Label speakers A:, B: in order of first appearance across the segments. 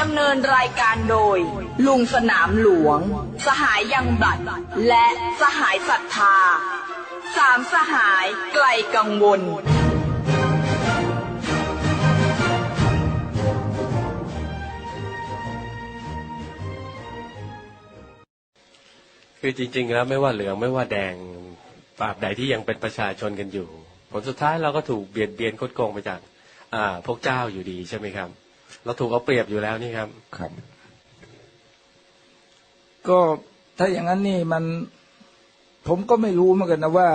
A: ดำเนินรายการโดย ลุงสนามหลวง สหายยังบัตรและสหายศรัทธาสามสหายไกลกังวล
B: คือจริง ๆ แล้วไม่ว่าเหลืองไม่ว่าแดงตราบใดที่ยังเป็นประชาชนกันอยู่ ผลสุดท้ายเราก็ถูกเบียดเบียนคดโกงไปจากพวกเจ้าอยู่ดีใช่ไหมครับ เราถูกเอาเปรียบอยู่แล้วนี่ครับ
C: ครับ
D: ก็ถ้าอย่างนั้นนี่มัน ผมก็ไม่รู้เหมือนกันนะว่า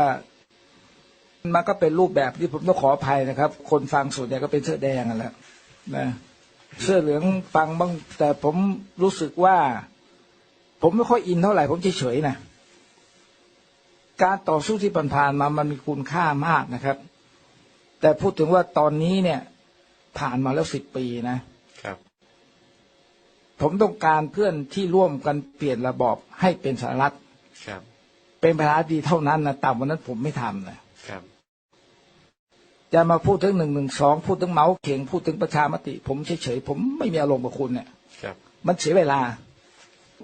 D: มันก็เป็นรูปแบบที่ผมต้องขออภัยนะครับ คนฟังส่วนใหญ่ก็เป็นเสื้อแดงกันแหล้วนะเสื้อเหลืองฟังบ้าง แต่ผมรู้สึกว่า ผมไม่ค่อยอินเท่าไหร่ ผมเฉยๆนะการต่อสู้ที่ผ่านๆมามันมีคุณค่ามากนะครับ แต่พูดถึงว่าตอนนี้เนี่ย ผ่านมาแล้วสิบปีนะ
B: ครับ
D: ผมต้องการเพื่อนที่ร่วมกันเปลี่ยนระบอบให้เป็นสหรัฐ
B: ครับ
D: เป็นประธานาธิบดีเท่านั้นนะต่ำกวันนั้นผมไม่ทำนะครับ จะมาพูดถึงหนึ่งหนึ่งสองพูดถึงเหมาเข่งพูดถึงประชามติ ผมเฉยๆผมไม่มีอารมณ์กับคุณเนี่ย
B: ครับ
D: มันเสียเวลา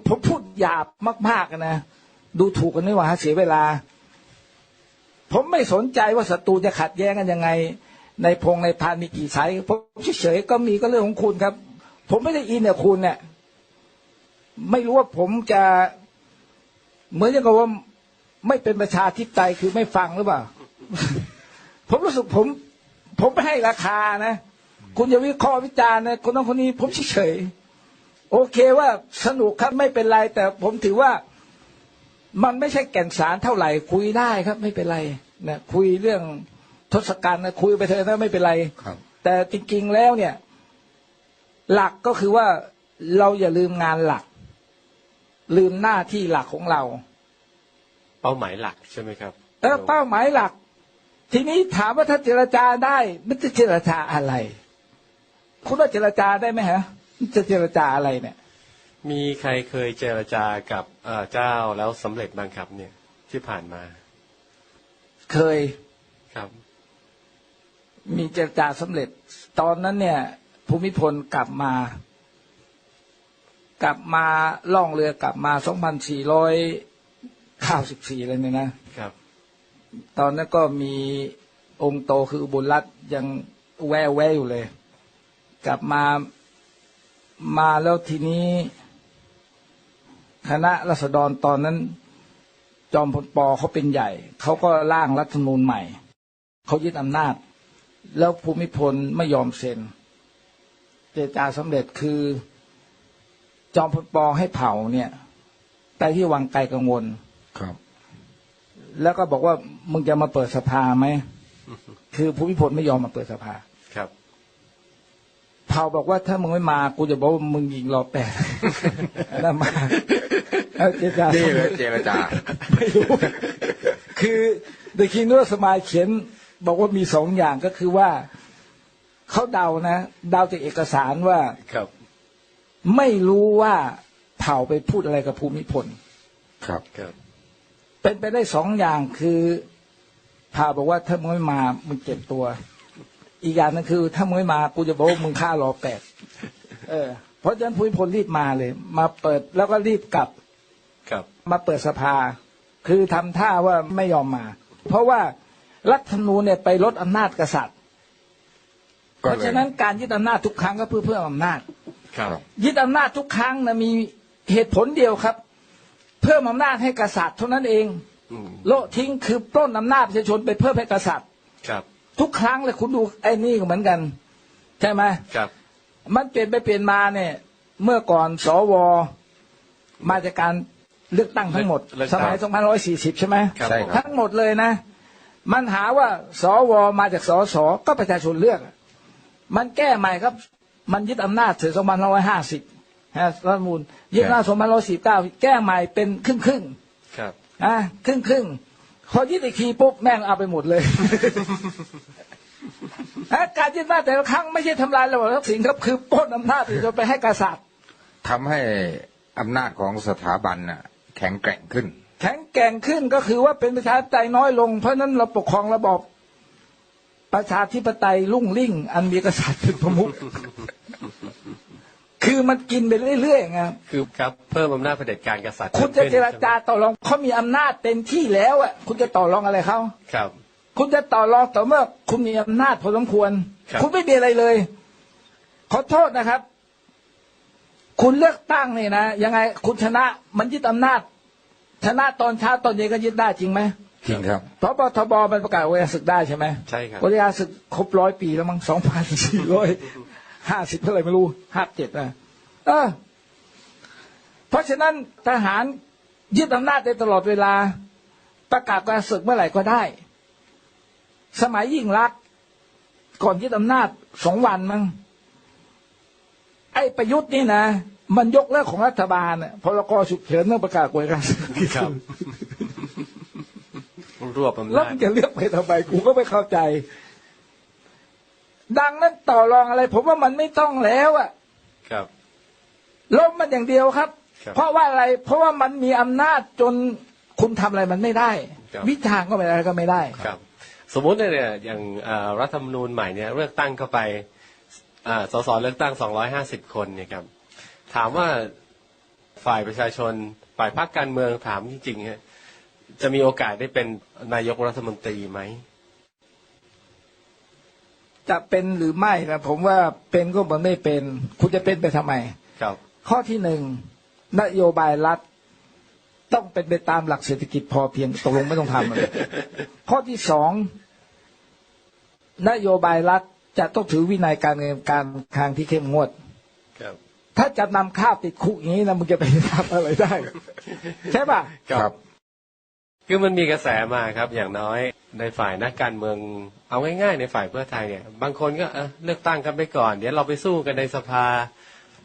D: ผมพูดหยาบมากๆนะดูถูกกันไม่ว่าเสียเวลา ผมไม่สนใจว่าศัตรูจะขัดแย้งกันยังไง ในพงในพานมีกี่สายผมเฉยๆก็มีก็เรื่องของคุณครับ ผมไม่ได้อินกับคุณเนี่ยไม่รู้ว่าผมจะ เหมือนอย่างกับว่าไม่เป็นประชาธิปไตยคือไม่ฟังหรือเปล่า ผมรู้สึกผม ผมไม่ให้ราคานะ คุณอย่าวิเคราะห์วิจารณ์นะคนนั้นคนนี้ ผมเฉยๆโอเคว่าสนุกครับไม่เป็นไร แต่ผมถือว่ามันไม่ใช่แก่นสารเท่าไหร่ คุยได้ครับ ไม่เป็นไรนะคุยเรื่อง ทศกัณฐ์นะคุยไปเถอะนะไม่เป็นไร
C: ครับ
D: แต่จริงๆแล้วเนี่ย หลักก็คือว่าเราอย่าลืมงานหลัก ลืมหน้าที่หลักของเรา
B: เป้าหมายหลักใช่ไหมครับ
D: เออเป้าหมายหลัก ทีนี้ถามว่าถ้าเจรจาได้ มันจะเจรจาอะไร คุณว่าเจรจาได้ไหมฮะมันจะเจรจาอะไรเนี่ย
B: มีใครเคยเจรจากับเอ่อเจ้าแล้วสำเร็จบ้างครับ เนี่ยที่ผ่านมา
D: เคย
B: ครับ
D: มีเจรจาสำเร็จ ตอนนั้นเนี่ย ภูมิพลกลับมา กลับมาล่องเรือกลับมา2494อะไรเนี่ยนะ
B: ครับ
D: ตอนนั้นก็มีองค์โตคืออุบุญรัตน์ยังแววแววอยู่เลย กลับมามาแล้วทีนี้ คณะรัษฎรตอนนั้น จอมพลปอเขาเป็นใหญ่ เขาก็ร่างรัฐธรรมนูญใหม่ เขายึดอำนาจ แล้วภูมิพลไม่ยอมเซ็น เจรจาสำเร็จคือ จอมพลปอให้เผาเนี่ยไปที่วังไกลกังวล
C: ครับ
D: แล้วก็บอกว่ามึงจะมาเปิดสภาไหมคือภูมิพลไม่ยอมมาเปิดสภา
B: ครับ
D: เผาบอกว่าถ้ามึงไม่มากูจะบอกว่ามึงยิงรอแปดนั่นมาเอาเจรจา
C: นี่เลยเจรจา
D: ไม่รู้คือเดอะคิงด้วยสมายเขียน บอกว่ามีสองอย่างก็คือว่าเขาเดานะเดาจากเอกสารว่า
B: ครับ
D: ไม่รู้ว่าเผ่าไปพูดอะไรกับภูมิพล
C: ครับ
B: ครับ
D: เป็นไปได้สองอย่างคือพาบอกว่าถ้ามึงไม่มามึงเจ็บตัว อีกอย่างนึงคือ ถ้ามึงไม่มากูจะบอกว่ามึงฆ่ารอแปดเออ เพราะฉะนั้นภูมิพลรีบมาเลย มาเปิดแล้วก็รีบกลับ
B: ครับ
D: มาเปิดสภา คือทำท่าว่าไม่ยอมมา เพราะว่า รัฐธรรมนูญเนี่ยไปลดอำนาจกษัตริย์ เพ
C: ก็
D: ราะ
C: เลย
D: ฉะนั้นการยึดอำนาจทุกครั้งก็เพื่อเพิ่มอำนาจ
B: ครับ
D: ยึดอำนาจทุกครั้งนะมีเหตุผลเดียวครับ เพิ่มอำนาจให้กษัตริย์เท่านั้นเอง
B: อืม
D: โละทิ้งคือปล้นอำนาจประชาชนไปเพิ่มให้กษัตริย์
B: ครับ
D: ทุกครั้งเลยคุณดูไอ้นี่ก็เหมือนกัน ใช่ไหม
B: ครับ
D: มันเปลี่ยนไปเปลี่ยนมาเนี่ย เมื่อก่อนสวมาจากการเลือกตั้งทั้งหมด
B: เลือก
D: ส
B: ตั้ง
D: มัย 2540 ใช่ไหม
B: ครับ
C: ใช่
B: ผม
C: ครับ
D: ทั้งหมดเลยนะ มันหาว่าสวมาจากสสก็ประชาชนเลือก มันแก้ใหม่ครับ มันยึดอำนาจถึง2550ฮะรัฐธรรมนูลยี่สิบห้าสองพันร้อยสี่เก้าแก้ใหม่เป็นครึ่งครึ่ง
B: ครับ
D: ๆอะครึ่งครึ่งๆพอยึดอีกทีปุ๊บแม่งเอาไปหมดเลยฮะการยึดอำนาจแต่ละครั้งไม่ใช่ทำลายระบบทักษิณครับคือปล้นอำนาจจนไปให้กษัตริย์
C: ทำให้อำนาจของสถาบันน่ะ แข็งแกร่งขึ้น
D: แข็งแกร่งขึ้นก็คือว่าเป็นประชาธิปไตยน้อยลง เพราะฉะนั้นเราปกครองระบอบประชาธิปไตยรุ่งริ่ง อันมีกษัตริย์เป็นประมุขคือมันกินไปเรื่อยๆไง
B: คือครับเพิ่มอำนาจเผด็จการกษัตริย์
D: คุณจะ
B: พิ่ม
D: เจ
B: ขึ้น
D: รจาต่อรองเขามีอำนาจเต็มที่แล้วอะคุณจะต่อรองอะไรเขา
B: ครับ
D: คุณจะต่อรองต่อเมื่อ คุณมีอำนาจพอสมควร
B: ครับ
D: คุณไม่มีอะไรเลย ขอโทษนะครับ คุณเลือกตั้งเนี่ยนะยังไงคุณชนะมันยึดอำนาจ ชนะตอนเช้าตอนเย็นก็ยึดได้จริงไหม
C: จริงครับ
D: เพราะปทบมันประกาศเวลาศึกได้ใช่ไหม
B: ใช่ครับ
D: เวลาศึกครบร้อยปีแล้วมั้งสองพันสี่ร้อยห้าสิบเท่าไหร่ไม่รู้ห้าเจ็ดนะเออเพราะฉะนั้นทหารยึดอำนาจได้ตลอดเวลา ประกาศการศึกเมื่อไหร่ก็ได้ สมัยยิ่งรักษณ์ก่อนยึดอำนาจสองวันมั้งไอ้ประยุทธ์นี่นะ มันยกเลิกของรัฐบาลน่ะพรกฉุกเฉินต้องประกาศกฎการศึก
B: ครับรวบอำ
D: แล้ว
B: นาจ
D: มันจะเลือกไปทำไมกูก็ไม่เข้าใจ ดังนั้นต่อรองอะไร ผมว่ามันไม่ต้องแล้วอะ
B: ครับ
D: ล้มมันอย่างเดียวครับ
B: ครับ
D: เพราะว่าอะไร เพราะว่ามันมีอำนาจจนคุณทำอะไรมันไม่ได้
B: ครับ
D: วิจารณ์ก็ไม่ได้ก็ไม่ได้
B: ครับ สมมุติเนี่ยอย่างอ่ารัฐธรรมนูญใหม่เนี่ยเลือกตั้งเข้าไปอ่าสสเลือกตั้ง 250 คนเนี่ยครับ ถามว่าฝ่ายประชาชน ฝ่ายพรรคการเมืองถามจริงๆฮะจะมีโอกาสได้เป็นนายกรัฐมนตรีไหม
D: จะเป็นหรือไม่นะผมว่าเป็นก็เหมือนไม่เป็น คุณจะเป็นไปทำไม
B: ครับ
D: ข้อที่หนึ่งนโยบายรัฐ ต้องเป็นไปตามหลักเศรษฐกิจพอเพียงตกลงไม่ต้องทำเลยข้อที่สองนโยบายรัฐจะต้องถือวินัยการเงินการคลังที่เข้มงวด
B: ครับ
D: ถ้าจะนำข้าวติดคุกอย่างนี้นะมึงจะไปทำอะไรได้ ใช่ป่ะ
C: ครับ
B: คือมันมีกระแสมาครับ อย่างน้อยในฝ่ายนักการเมือง เอาง่ายๆในฝ่ายเพื่อไทยเนี่ย บางคนก็เออเลือกตั้งกันไปก่อน เดี๋ยวเราไปสู้กันในสภา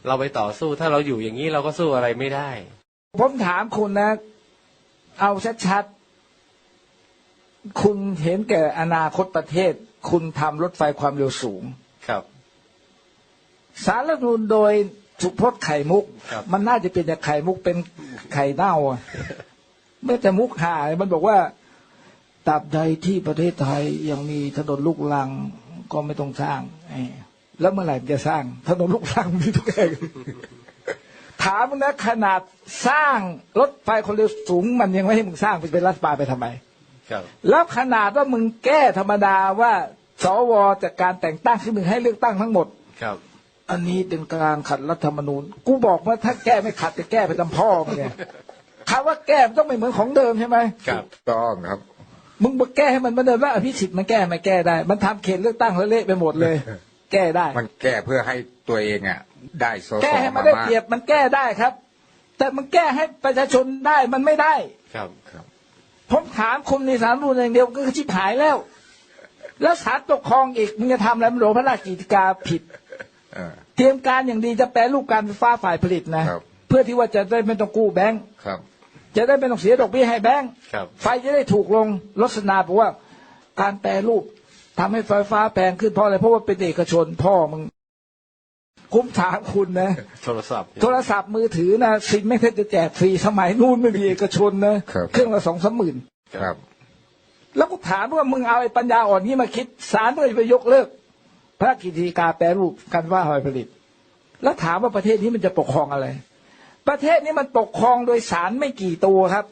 B: เราไปต่อสู้ ถ้าเราอยู่อย่างนี้เราก็สู้อะไรไม่ได้
D: ผมถามคุณนะ เอาชัดๆคุณเห็นแก่อนาคตประเทศ คุณทำรถไฟความเร็วสูง
B: ครับ
D: สารรัฐธรรมนูญโดย สุพจน์ไข่มุก
B: ครับ
D: มันน่าจะเป็นจากไข่มุกเป็นไข่เน่าอะไม่แต่มุกหายมันบอกว่าตราบใดที่ประเทศไทยยังมีถนนลูกลังก็ไม่ต้องสร้างเอ้ยแล้วเมื่อไหร่มันจะสร้าง ถนนลูกลังมีทุกแห่งถามมึงนะขนาดสร้างรถไฟความเร็วสูง มันยังไม่ให้มึงสร้างไปเป็นรัฐบาลไปทำไม
B: ครับ
D: แล้วขนาดว่ามึงแก้ธรรมดาว่าสวจากการแต่งตั้งที่มึงให้เลือกตั้งทั้งหมด
B: ครับ
D: อันนี้เป็นการขัดรัฐธรรมนูญ กูบอกว่าถ้าแก้ไม่ขัดจะแก้ไปทำพ่อมึงเนี่ยคำว่าแก้มันต้องไม่เหมือนของเดิมใช่ไหม
B: ครับ
C: ต้องครับ
D: มึงบอกแก้ให้มันเหมือนเดิมว่าอภิสิทธิ์มันแก้ไม่แก้ได้ มันทำเขตเลือกตั้งแล้วเละไปหมดเลย แก้ได้
C: มันแก้เพื่อให้ตัวเองอะ ได้สส
D: แก้ให้มัน
C: มา
D: ได้
C: มาก
D: เปรียบมันแก้ได้ครับ แต่มันแก้ให้ประชาชนได้มันไม่ได้
B: ครับ
C: ครับ
D: ผมถามคุณในสารรัฐธรรมนูญอย่างเดียวก็คือชิบหายแล้ว แล้วศาลปกครองอีกมึงจะทำอะไรมันหลวงพระราชกิจการผิด
C: เออ
D: เตรียมการอย่างดีจะแปรรูปการไฟฟ้าฝ่ายผลิตนะ
C: ครับ
D: เพื่อที่ว่าจะได้ไม่ต้องกู้แบงก์
C: ครับ
D: จะได้ไม่ต้องเสียดอกเบี้ยให้แบงก์
B: ครับ
D: ไฟจะได้ถูกลงรสนาบอกว่าการแปรรูปทำให้ไฟฟ้าแพงขึ้นเพราะอะไรเพราะว่าเป็นเอกชนพ่อมึงคุ้มถามคุณนะ
B: โทรศัพท์
D: โทรศัพท์มือถือนะซิมไม่ใช่จะแจกฟรีสมัยนู้นไม่มีเอกชนนะครับเครื่องละสองสามหมื่น
C: ครับ
D: แล้วก็ถามว่ามึงเอาไอ้ปัญญาอ่อนนี้มาคิดศาลก็จะไปยกเลิก พระกิจการแปรรูปการว่าหอยผลิต แล้วถามว่าประเทศนี้มันจะปกครองอะไร ประเทศนี้มันปกครองโดยศาลไม่กี่ตัวครับ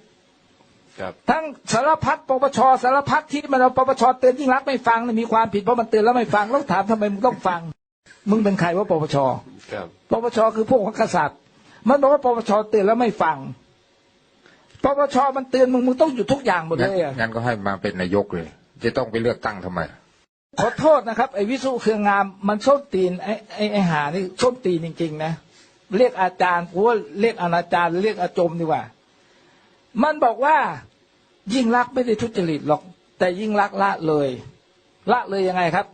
B: ครับ
D: ทั้งสารพัดปปชสารพัดที่มันเอาปปชเตือนยิ่งรักษณ์ไม่ฟังเนี่ยมีความผิดเพราะมันเตือนแล้วไม่ฟังแล้วถามทำไมมึงต้องฟัง มึงเป็นใครว่าปปช
B: ครับ
D: ปปชคือพวกของกษัตริย์ มันบอกว่าปปชเตือนแล้วไม่ฟังปปชมันเตือนมึงมึงต้องหยุดทุกอย่างหมด
C: งั้
D: เล
C: น
D: ยอะ
C: งั้นก็ให้มาเป็นนายกเลย จะต้องไปเลือกตั้งทำไม
D: ขอโทษนะครับ ไอ้วิสุเครืองามมันส้นตีนไอ้ไอ้ไอ้หานี่ส้นตีนจริงๆนะเรียกอาจารย์กูว่าเรียกอนาจารย์หรือเรียกอาจมดีกว่า มันบอกว่ายิ่งรักษณ์ไม่ได้ทุจริตหรอก แต่ยิ่งรักษณ์ละเลย ละเลยยังไงครับ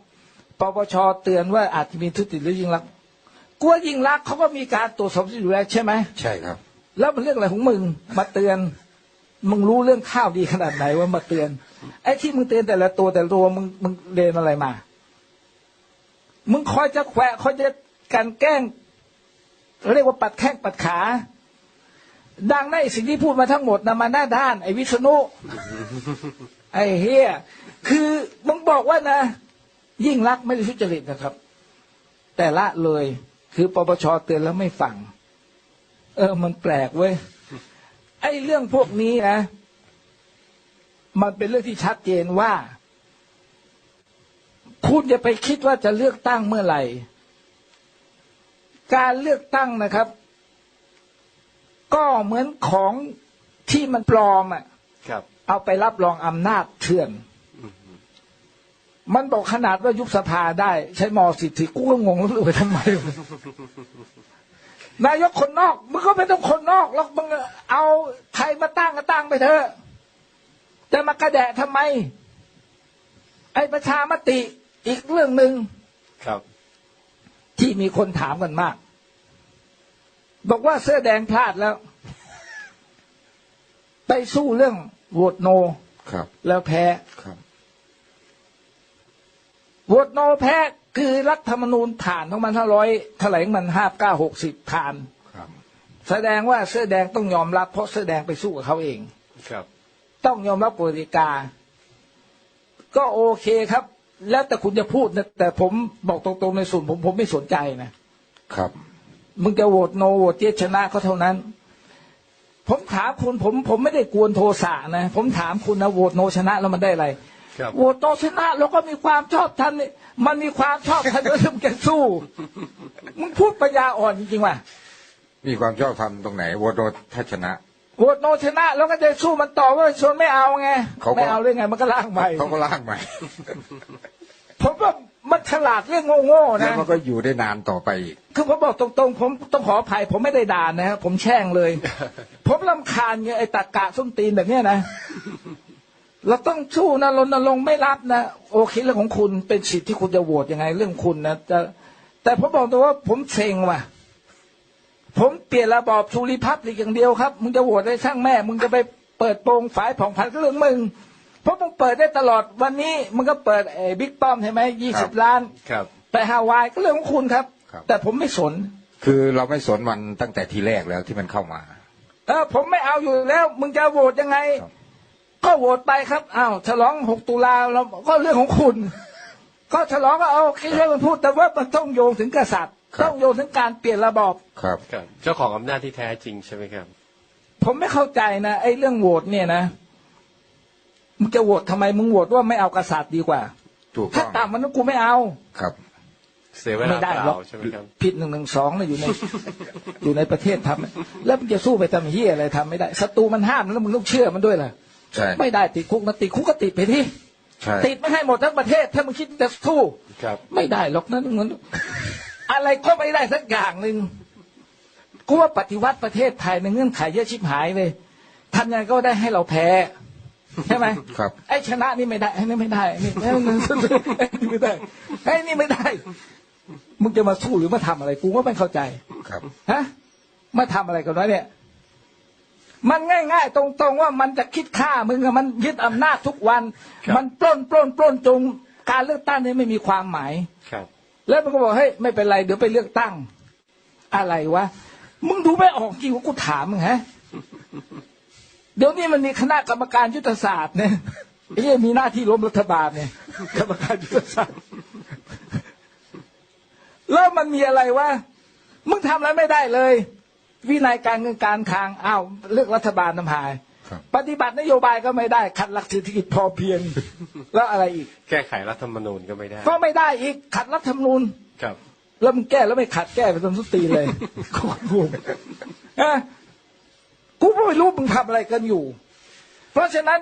D: ปปชเตือนว่าอาจจะมีทุจริตหรือยิ่งรักษณ์กลัวยิ่งรักษณ์เขาก็มีการตรวจสอบอยู่แล้วใช่ไหม
C: ใช่ครับ
D: แล้วมันเรื่องอะไรของมึงมาเตือน มึงรู้เรื่องข้าวดีขนาดไหนว่ามาเตือน ไอ้ที่มึงเตือนแต่ละตัวแต่ละตัวมึงมึงเรียนอะไรมา มึงคอยจะแขวะคอยจะกลันแกล้ง เรียกว่าปัดแข้งปัดขา ดังนั้นไอ้สิ่งที่พูดมาทั้งหมดนะมาหน้าด้าน ไอ้วิษณุไอ้เฮียคือมึงบอกว่านะ ยิ่งรักไม่ได้ทุจริตนะครับ แต่ละเลย คือปปชเตือนแล้วไม่ฟัง เออ มันแปลกเว้ย ไอ้เรื่องพวกนี้นะ มันเป็นเรื่องที่ชัดเจนว่า คุณจะไปคิดว่าจะเลือกตั้งเมื่อไหร่ การเลือกตั้งนะครับ ก็เหมือนของที่มันปลอมอะ
B: ครับ
D: เอาไปรับรองอำนาจเถื่อนมันบอกขนาดว่ายุบสภาได้ ใช้มสิทธิกูก็งงแล้วไปทำไม นายกคนนอกมึงก็ไม่ต้องคนนอกแล้วมึงเอาใครมาตั้งก็ตั้งไปเถอะจะมากระแดะทำไม ไอ้ประชามติอีกเรื่องหนึ่ง
B: ครับ
D: ที่มีคนถามกันมาก บอกว่าเสื้อแดงพลาดแล้ว ไปสู้เรื่องโหวตโน
C: ครับ
D: แล้วแพ้
C: ครับ
D: โหวตโนแพ้ คือรัฐธรรมนูญผ่านของมันห้าร้อยแถลงมันห้าเก้าหกสิบผ่าน
C: ครับ
D: แสดงว่าเสื้อแดงต้องยอมรับ เพราะเสื้อแดงไปสู้กับเขาเอง
B: ครับ
D: ต้องยอมรับกฎกติกา ก็โอเคครับ แล้วแต่คุณจะพูดนะแต่ผมบอกตรงๆในส่วนผมผมไม่สนใจนะ
C: ครับ
D: มึงจะโหวตโนโหวตเจชนะก็เท่านั้น ผมถามคุณผมผมไม่ได้กวนโทสะนะ ผมถามคุณนะโหวตโนชนะแล้วมันได้อะไร
B: ครับ
D: โหวตโนชนะเราก็มีความชอบธรรมนี่มันมีความชอบธรรมแล้วมึงจะสู้มึงพูดปัญญาอ่อนจริงๆว่ะ
C: มีความชอบธรรมตรงไหนโหวตโนถ้าชนะ
D: โหวตโนชนะแล้วก็จะสู้มันต่อว่าชวนไม่เอาไง
C: เขาก็
D: ไม่เอาเลยไงมันก็ล่างไป
C: เขาก็ล่างใหม่
D: ผมว่ามันฉลาดเรื่องโง่ๆ
C: แล้ว
D: นะ
C: มันก็อยู่ได้นานต่อไปอีก
D: คือผมบอกตรงๆ ผมต้องขออภัยผมไม่ได้ด่านะครับผมแช่งเลย ผมลำคาญไงไอ้ตากะส้นตีนแบบเนี้ยนะ เราต้องสู้นะรณรงค์ไม่รับนะโอเคเรื่องของคุณเป็นสิทธิ์ที่คุณจะโหวตยังไง เรื่องคุณนะแต่แต่ผมบอกตัวว่าผมเซ็งว่ะ ผมเปลี่ยนระบอบชูริพับลิกอย่างเดียวครับมึงจะโหวตได้ช่างแม่ มึงจะไปเปิดโปงฝ่ายผ่องผันก็เรื่องมึงเพราะมึงเปิดได้ตลอดวันนี้มึงก็เปิดไอ้บิ๊กป้อมใช่ไหมยี่
C: ครั
D: สิบบล้าน
B: ครับ
D: ไปฮาวายก็เรื่องของคุณครับ
C: ครับ
D: แต่ผมไม่สน
C: คือเราไม่สนมันตั้งแต่ทีแรกแล้วที่มันเข้ามา
D: เออผมไม่เอาอยู่แล้ว มึงจะโหวตยังไง
C: ครับ
D: ก็โหวตไปครับอ้าวฉลองหกตุลาเราก็เรื่องของคุณ ก็ฉลองก็เอาแค่เรื่องมันพูด แต่ว่ามันต้องโยงถึงกษัตริย์ต้องโยงถึงการเปลี่ยนระบอบ
C: ครับ
B: ครับเจ้าของอำนาจที่แท้จริงใช่ไหมครับ
D: ผมไม่เข้าใจนะไอ้เรื่องโหวตเนี่ยนะมึงจะโหวตทำไมมึงโหวตว่าไม่เอากษัตริย์ดีกว่า
C: ถูก
D: ถ้า
C: ต้อง
D: ต่ำมันกูไม่เอา
C: ครับ
B: เสียเว
D: ไม่
B: ลา
D: ได้
B: เป
D: หรอ
B: ล่ากใช่ไหมครับ
D: ผิดหนึ่งหนึ่งสองนะอยู่ใน อยู่ในประเทศทำแล้วมึงจะสู้ไปทำเฮียอะไรทำไม่ได้ศัตรูมันห้ามแล้วมึงต้องเชื่อมันด้วยล่ะ
C: ใช่
D: ไม่ได้ติดคุกนะติดคุกก็ติดไปที่
C: ใช่
D: ติดไม่ให้หมดทั้งประเทศ ถ้ามึงคิดจะสู้
B: ครับ
D: ไม่ได้หรอกนะเงินอะไรก็ไม่ได้สักอย่างหนึ่งกูว่าปฏิวัติประเทศไทยในเงื่อนไขเยอะชิบหายเลยทำยังไงก็ได้ให้เราแพ้ใช่ไหม
C: ครับ
D: ไอ้ชนะนี่ไม่ได้ไอ้นี่ไม่ได้นี่ไอ้นี่ไม่ได้ไอ้นี่ไม่ได้ มึงจะมาสู้หรือมาทำอะไรกูก็ไม่เข้าใจ
C: ครับ
D: ฮะมาทำอะไรกันวะเนี่ย มันง่าย ๆ ตรงๆว่ามันจะคิดฆ่ามึงอะมันยึดอำนาจทุกวัน
B: ครับ
D: มันปล้นปล้นปล้นจงการเลือกตั้งนี่ไม่มีความหมาย
B: ครับ
D: แล้วมันก็บอกเฮ้ยไม่เป็นไรเดี๋ยวไปเลือกตั้ง อะไรวะมึงดูไม่ออกจริงว่ากูถามมึงฮะเดี๋ยวนี้มันมีคณะกรรมการยุทธศาสตร์เนี่ยไอ้เหี้ยมีหน้าที่ล้มรัฐบาลเนี่ยกรรมการยุทธศาสตร์แล้วมันมีอะไรวะมึงทำอะไรไม่ได้เลย วินัยการเงินการคลังอ้าวเลือกรัฐบาลทำหาย
C: ครับ
D: ปฏิบัตินโยบายก็ไม่ได้ขัดหลักเศรษฐกิจพอเพียง แล้วอะไรอีก
B: แก้ไขรัฐธรรมนูญก็ไม่ได้
D: ก็ไม่ได้อีกขัดรัฐธรรมนูญ
B: ครับ
D: แล้วมึงแก้แล้วไม่ขัดแก้ไปตามสุดตีนเลย โคตรงงนะกูก็ไม่รู้มึงทำอะไรกันอยู่ เพราะฉะนั้น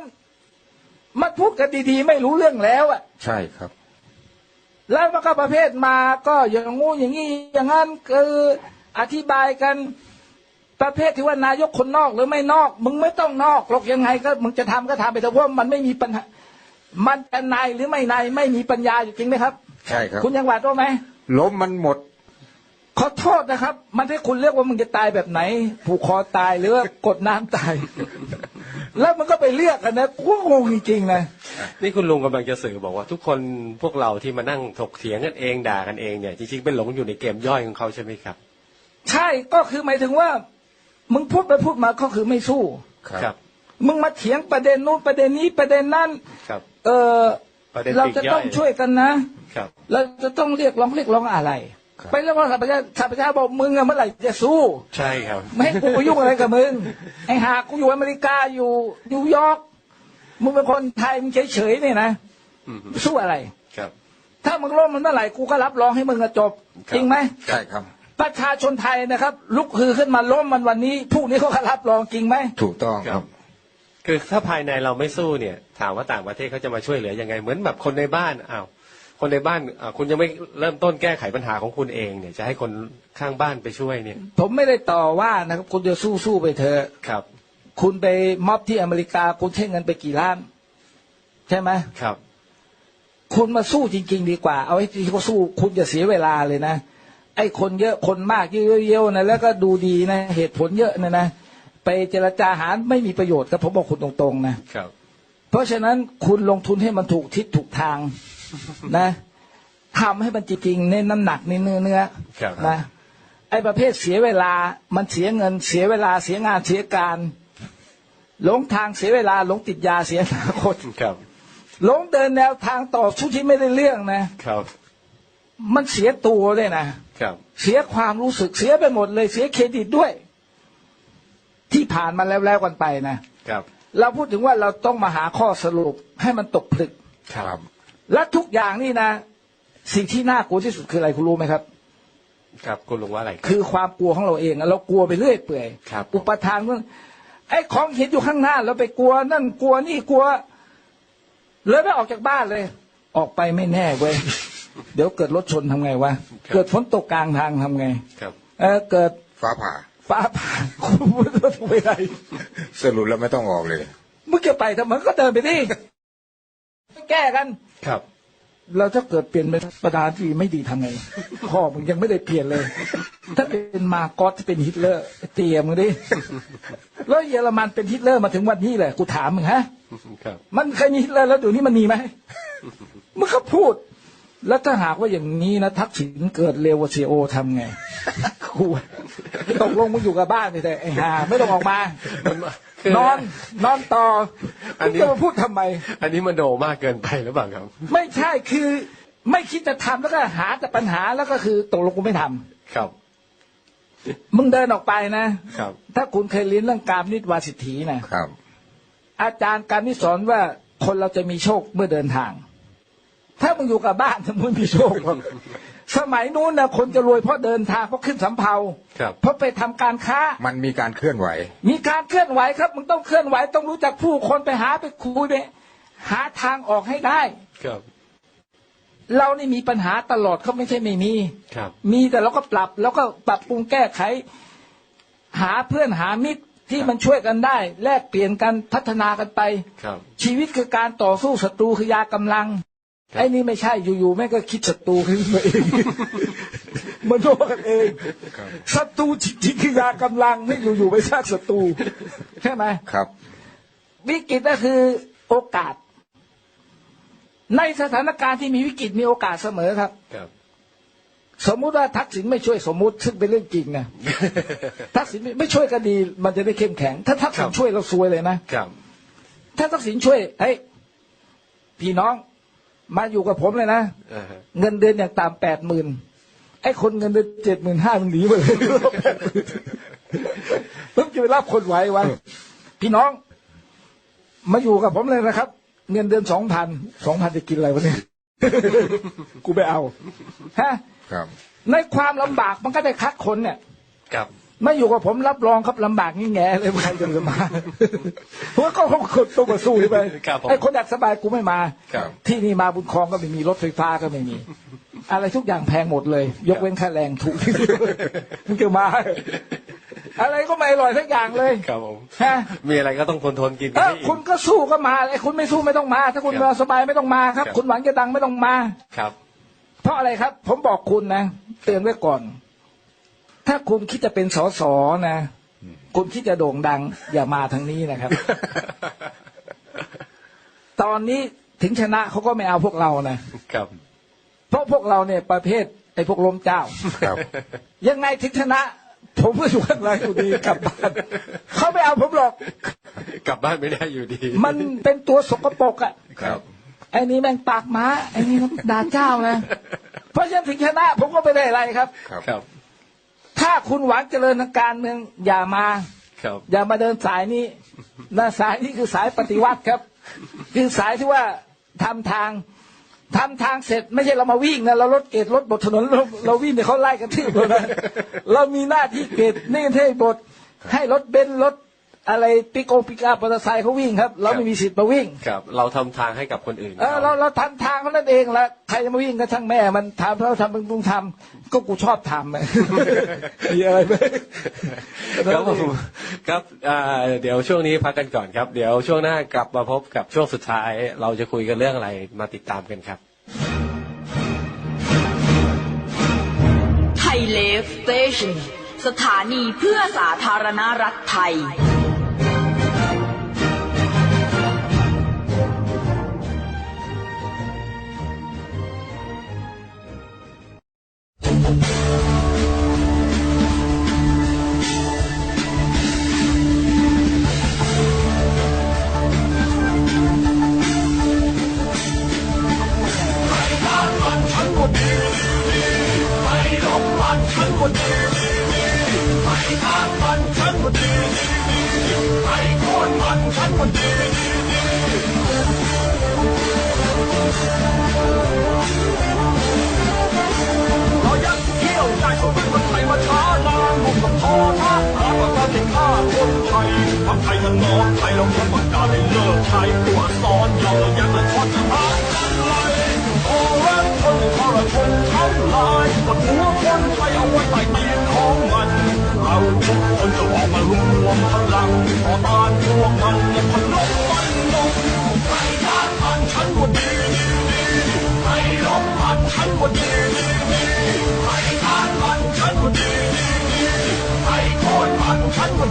D: มันพูดกันดีๆ ไม่รู้เรื่องแล้วอะ
C: ใช่ครับ
D: แล้วมันก็ประเภทมาก็อย่างงู้อย่างนี้อย่างนั้นคืออธิบายกัน ประเภทที่ว่านายกคนนอกหรือไม่นอก มึงไม่ต้องนอกหรอกยังไงก็มึงจะทำก็ทำไปแต่ว่ามันไม่มีปัญหามันจะในหรือไม่ในไม่มีปัญญาอยู่จริงไหมครับ
C: ใช่ครับ
D: คุณยังหวาดว่าไหม
C: ล้มมันหมด
D: ขอโทษนะครับ มันให้คุณเลือกว่ามึงจะตายแบบไหน ผูกคอตายหรือว่ากดน้ำตาย แล้วมันก็ไปเลือกกันนะกูงงจริงๆนะ
B: นี่คุณลุงกำลังจะสื่อบอกว่า ทุกคนพวกเราที่มานั่งถกเถียงกันเองด่ากันเองเนี่ยจริงๆเป็นหลงอยู่ในเกมย่อยของเขาใช่ไหมครับ
D: ใช่ก็คือหมายถึงว่า มึงพูดไปพูดมาก็คือไม่สู้
B: ครับ
D: มึงมาเถียงประเด็นนู้นประเด็นนี้ประเด็นนั้น
B: ครับ
D: เออ
B: ประเด็น
D: เรา
B: ปลีก
D: จะ
B: ย่
D: ต้
B: อ
D: อยงช่วยกันนะ
B: ครับ
D: เราจะต้องเรียกร้องเรียกร้องอะไร
C: ครับ
D: ไปเรียกร้องสัพยาสัพยาบอกมึงอะเมื่อไหร่จะสู้
B: ใช่ครับ
D: ไม่ให้กูไปยุ่งอะไรกับมึงไอ้หากูอยู่อเมริกาอยู่นิวยอร์กมึงเป็นคนไทยมึงเฉยๆเนี่ยนะ
B: อืม
D: สู้อะไร
B: ครับ
D: ถ้ามึงล้มมันเมื่อไหร่กูก็รับรองให้มึงอะจบ
B: ครับ
D: จริงไหม
C: ใช่ครับ
D: ประชาชนไทยนะครับ ลุกฮือขึ้นมาล้มมันวันนี้พรุ่งนี้เขาก็รับรองจริงไหม
C: ถูกต้องครับ
B: คือถ้าภายในเราไม่สู้เนี่ย ถามว่าต่างประเทศเขาจะมาช่วยเหลือยังไงเหมือนแบบคนในบ้านอ้าวคนในบ้านอ่าคุณยังไม่เริ่มต้นแก้ไขปัญหาของคุณเองเนี่ยจะให้คนข้างบ้านไปช่วยเนี่ย
D: ผมไม่ได้ต่อว่านะครับ คุณจะสู้สู้ๆไปเถอะ
B: ครับ
D: คุณไปม็อบที่อเมริกาคุณใช้เงินไปกี่ล้าน ใช่ไหม
B: ครับ
D: คุณมาสู้จริง ๆ ดีกว่า เอาให้ที่เขาสู้ คุณจะเสียเวลาเลยนะ ไอ้คนเยอะคนมากเยอะๆนะแล้วก็ดูดีนะ เหตุผลเยอะนะนะไปเจรจาหารไม่มีประโยชน์ครับผมบอกคุณตรงๆนะ
B: ครับ
D: เพราะฉะนั้นคุณลงทุนให้มันถูกทิศถูกทางนะทำให้มันจริงๆเน้นน้ำหนักในเนื้อเนื้อ
B: ครับ
D: นะไอ้ประเภทเสียเวลา มันเสียเงิน เสียเวลาเสียงานเสียการหลงทางเสียเวลาหลงติดยาเสียอนาคต
B: ครับ
D: หลงเดินแนวทางต่อสู้ที่ไม่ได้เรื่องนะ
B: ครับ
D: มันเสียตัวเลยนะ
B: ครับ
D: เสียความรู้สึกเสียไปหมดเลย เสียเครดิตด้วย ที่ผ่านมาแล้วแล้วกันไปนะ
B: ครับ
D: เราพูดถึงว่าเราต้องมาหาข้อสรุปให้มันตกผลึก
B: ครับ
D: และทุกอย่างนี่นะ สิ่งที่น่ากลัวที่สุดคืออะไรคุณรู้ไหมครับ
B: ครับคุณลุงว่าอะไรครับ
D: คือความกลัวของเราเองอะเรากลัวไปเรื่อยเปื่อย
B: ครับ
D: อุปทานก็ไอ้ของเห็นอยู่ข้างหน้า เราไปกลัวนั่นกลัวนี่กลัวเลยไม่ออกจากบ้านเลย ออกไปไม่แน่เว้ย เดี๋ยวเกิดรถชนทำไงวะเกิดฝนตกกลางทางทำไง
B: ครับ
D: เออเกิด
C: ฟ้าผ่า
D: ฟ้าผ่าคุณไม่ต้องไปไหน
C: สรุปแล้วไม่ต้องออกเลย
D: มึงจะไปทำไมก็เดินไปดิไม่แก้กัน
B: ครับ
D: เราถ้าเกิดเปลี่ยนเป็นประธานาธิบดีไม่ดีทำไงพ่อมึงยังไม่ได้เปลี่ยนเลย ถ้าเป็นมาร์กอสที่เป็นฮิตเลอร์ เตรียมมึงดิแล้วเยอรมันเป็นฮิตเลอร์มาถึงวันนี้เลยกูถามมึงฮะ
B: ครับ
D: มันเคยมีฮิตเลอร์แล้วเดี๋ยวนี้มันมีไหมมึงก็พูด แล้วถ้าหากว่าอย่างนี้นะทักษิณเกิดเร็วกว่าเซียโอทำไงกูตกลงมึงอยู่กับบ้านไปแต่ไอ้ห่าไม่ต้องออกมา
B: คือน
D: อน นอนต่ออนมึง
B: นี้
D: จะมาพูดทำไม
B: อันนี้มันโดมากเกินไปหรือเปล่าครับ
D: ไม่ใช่คือไม่คิดจะทำแล้วก็หาแต่ปัญหาแล้วก็คือตกลงกูไม่ทำ
B: ครับ
D: มึงเดินออกไปนะ
B: ครับ
D: ถ้าคุณเคยเรียนเรื่องการนิตวาสิทธีนะครับ อาจารย์การนิสอนว่าคนเราจะมีโชคเมื่อเดินทาง ถ้ามึงอยู่กับบ้านมึงไม่มีโชคหรอกสมัยนู้นนะคนจะรวยเพราะเดินทางเพราะขึ้นสำเภา
B: ครับ
D: เพราะไปทำการค้า
C: มันมีการเคลื่อนไหว
D: มีการเคลื่อนไหวครับมึงต้องเคลื่อนไหวต้องรู้จักผู้คนไปหาไปคุยไปหาทางออกให้ได้
B: ครับ
D: เรานี่มีปัญหาตลอดเขาไม่ใช่ไม่มี
B: ครับ
D: มีแต่เราก็ปรับแล้วก็ปรับปรุงแก้ไข หาเพื่อนหามิตรที่มันช่วยกันได้ แลกเปลี่ยนกันพัฒนากันไป
B: ครับ
D: ชีวิตคือการต่อสู้ศัตรูคือยากำลัง
B: ครับ
D: ไอ้นี่ไม่ใช่อยู่ๆแม่งก็คิดศัตรูขึ้นมาเองมันโดนกันเองศัตรูจริงๆคือยากำลังไม่อยู่ๆไปสร้างศัตรูใช่ไหม
C: ครับ
D: วิกฤตก็คือโอกาส ในสถานการณ์ที่มีวิกฤตมีโอกาสเสมอครับ
B: ครับ
D: สมมุติว่าทักษิณไม่ช่วยสมมุติซึ่งเป็นเรื่องจริงนะทักษิณไม่ไม่ช่วยก็ดี มันจะได้เข้มแข็ง ถ้าทักษิณ
B: ครับ
D: ช่วยเราซวยเลยนะ
B: ครับ
D: ถ้าทักษิณช่วยเฮ้ยพี่น้อง มาอยู่กับผมเลยนะ
B: อ่าฮะ
D: เงินเดือนอย่างต่ำแปดหมื่นไอ้คนเงินเดือนเจ็ดหมื่นห้ามันหนีไปเลยต้องจะไปรับคนไหววะพี่น้อง มาอยู่กับผมเลยนะครับ เงินเดือนสองพันสองพันจะกินอะไรวะเนี่ยกูไปเอาฮะ
C: ครับ
D: ในความลำบากมันก็ได้คัดคนเนี่ย
B: ครับ
D: ไม่อยู่กับผมรับรองครับลำบากงี้แง่เลยใครจะมาเพราะก็คนต้องมาสู้ใช่ไหม
B: ครับผม
D: ไอ้คนอยากสบายกูไม่มา
C: ครับ
D: ที่นี่มาบุญคลองก็ไม่มีรถไฟฟ้าก็ไม่มี อะไรทุกอย่างแพงหมดเลย ยกเว้นค่าแรงถูกที่สุดมึงจะมาอะไรก็ไม่อร่อยสักอย่างเลย
B: ครับผม
D: ฮะ
B: มีอะไรก็ต้องทนทนกิน
D: เออ
B: ให้อิ่ม
D: คุณก็สู้ก็มาไอ้คุณไม่สู้ไม่ต้องมา ถ้าคุณ
B: ครับ
D: มาสบายไม่ต้องมาครับ
B: ครับ
D: คุณหวังจะดังไม่ต้องมา
B: ครับ
D: เพราะอะไรครับ ผมบอกคุณนะ เตือนไว้ก่อน ถ้าคุณคิดจะเป็นสสนะคุณคิดจะโด่งดัง อย่ามาทางนี้นะครับ ตอนนี้ถึงชนะเขาก็ไม่เอาพวกเรานะ
B: ครับ
D: เพราะพวกเราเนี่ยประเภทไอ้พวกลมเจ้า
C: ครับ
D: ยังไงถึงชนะ ผมก็อยู่ข้างหลังอยู่ดีกลับบ้านเขาไม่เอาผมหรอก
B: กลับบ้านไม่ได้อยู่ดี
D: มันเป็นตัวสกปรกอะ
C: ครับ
D: ไอ้นี่แม่งปากม้าไอ้นี่ด่าเจ้านะเพราะฉะนั้นถึงชนะ ผมก็ไม่ได้อะไรครับ
C: ครับ
B: ครับ
D: ถ้าคุณหวังเจริญทางการเมืองอย่ามา
B: ครับ
D: อย่ามาเดินสายนี้นะสายนี้คือสายปฏิวัติครับ คือสายที่ว่าทำทางทำทางเสร็จไม่ใช่เรามาวิ่งนะเรารถเกตรถบนถนนเราเราวิ่งเนี่ยเขาไล่กันที่เรานะเรามีหน้าที่เกตนี่ให้บทให้รถเบนซ์รถ อะไรปิโกปิกาปมอเตอร์ไซค์เขาวิ่งครับ เราไม่มีสิทธิ์มาวิ่ง
B: ครับ เราทำทางให้กับคนอื่น
D: เออเราเราทำทางเขานั่นเองละใครจะมาวิ่งก็ช่างแม่ มันทำเราทำมึงต้องทำก็กูชอบทำอะมีอะไรไหม
B: ครับผมครับอ่าเดี๋ยวช่วงนี้พักกันก่อนครับ เดี๋ยวช่วงหน้ากลับมาพบกับช่วงสุดท้าย เราจะคุยกันเรื่องอะไรมาติดตามกันครับ
A: ไทยเลฟสเตชันสถานีเพื่อสาธารณรัฐไทย
E: ลงยกปกาศให้เลิกใช้ตัวซ้อนยอมยับและทอดทะพักันไหลโอรันทนทรชนทั้งหลายปดหัวคนไทยเอาไว้ใต้เตียงของมัน เราทุกคนจะออกมารวมพลังต่อต้านพวกมันและพนมมันลงไปทางมันฉันว่าดีดีดีไปลบมันฉันว่าดีดีดีไป 我翻过。